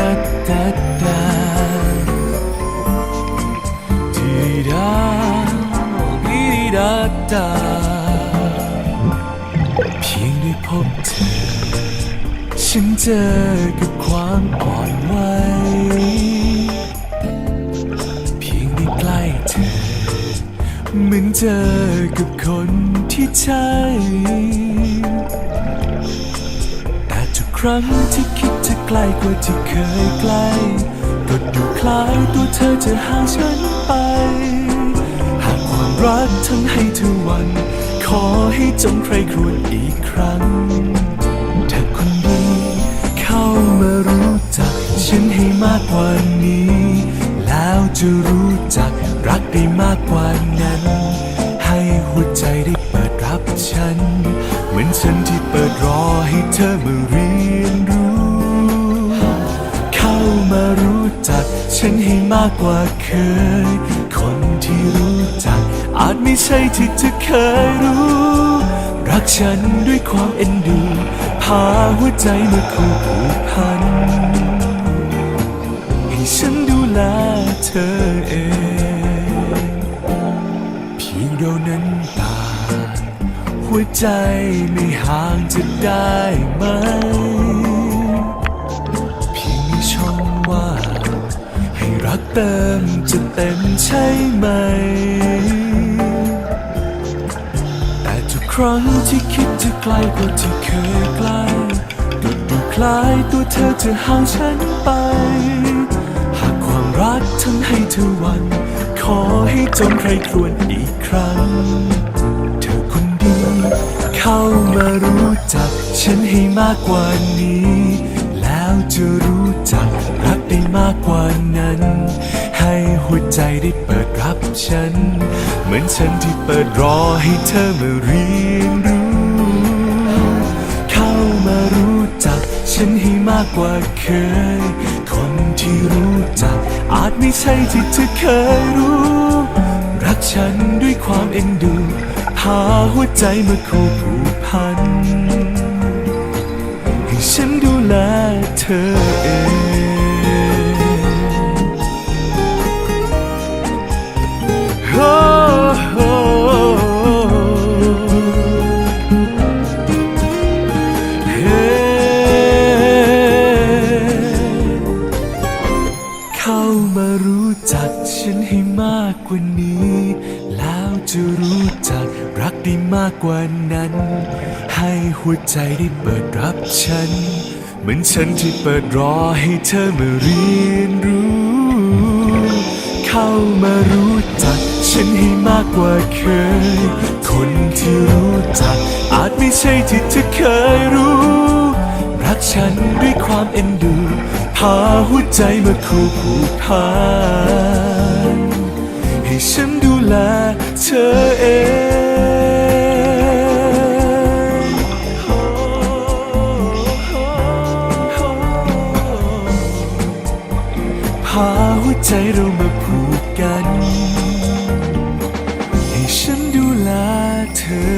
รัตตตาทีดาวิรัตตาเพียงได้พบเธอ ฉันเจอกับความอ่อนไหวเพียงได้ใกล้เธอ เหมือนเจอกับคนที่ใช่แต่ทุกครั้งที่ ใกล้กว่าที่เคยใกล้ก็ดูคล้ายตัวเธอจะห่างฉันไป หากความรักทั้งให้เธอวัน ขอให้จงใครครวญอีกครั้งเธอคนดีเข้ามารู้จัก ฉันให้มากกว่านี้ แล้วจะรู้จักรักได้มากกว่านั้น ให้หัวใจได้เปิดรับฉัน เหมือนฉันที่เปิดรอให้เธอมาเรียนรู้ ฉันให้มากกว่าเคย คนที่รู้จัก อาจไม่ใช่ที่เธอเคยรู้ รักฉันด้วยความเอ็นดู พาหัวใจมาคู่ผูกพัน ให้ฉันดูแลเธอเอง เพียงเรานั้นต่างหัวใจไม่ห่างจะได้ไหม เติมจะเต็มใช่ไหม แต่ทุกครั้งที่คิดจะไกลกว่าที่เคยใกล้ก็ดูคล้ายตัวเธอจะห่างฉันไป หากความรักทั้งให้เธอหวัน ขอให้จงใครครวญอีกครั้ง เธอคนดี เข้ามารู้จัก ฉันให้มากกว่านี้ แล้วจะรู้จัก มากกว่านั้น ให้หัวใจได้เปิดรับฉัน เหมือนฉันที่เปิดรอให้เธอมาเรียนรู้ เข้ามารู้จักฉันให้มากกว่าเคย คนที่รู้จัก อาจไม่ใช่ที่เธอเคยรู้ รักฉันด้วยความเอ็นดูพาหัวใจมาคู่ผูกพัน ให้ฉันดูแลเธอเอง เข้ามารู้จักฉันให้มากกว่านี้ แล้วจะรู้จักรักได้มากกว่านั้น ให้หัวใจได้เปิดรับฉัน เหมือนฉันที่เปิดรอให้เธอมาเรียนรู้ เข้ามารู้จักฉันให้มากกว่าเคย คนที่รู้จัก อาจไม่ใช่ที่เธอเคยรู้ รักฉันด้วยความเอ็นดู พาหัวใจมาคู่ผูกพันให้ฉันดูแลเธอเองพาหัวใจเรามาผูกกัน ให้ฉันดูแลเธอ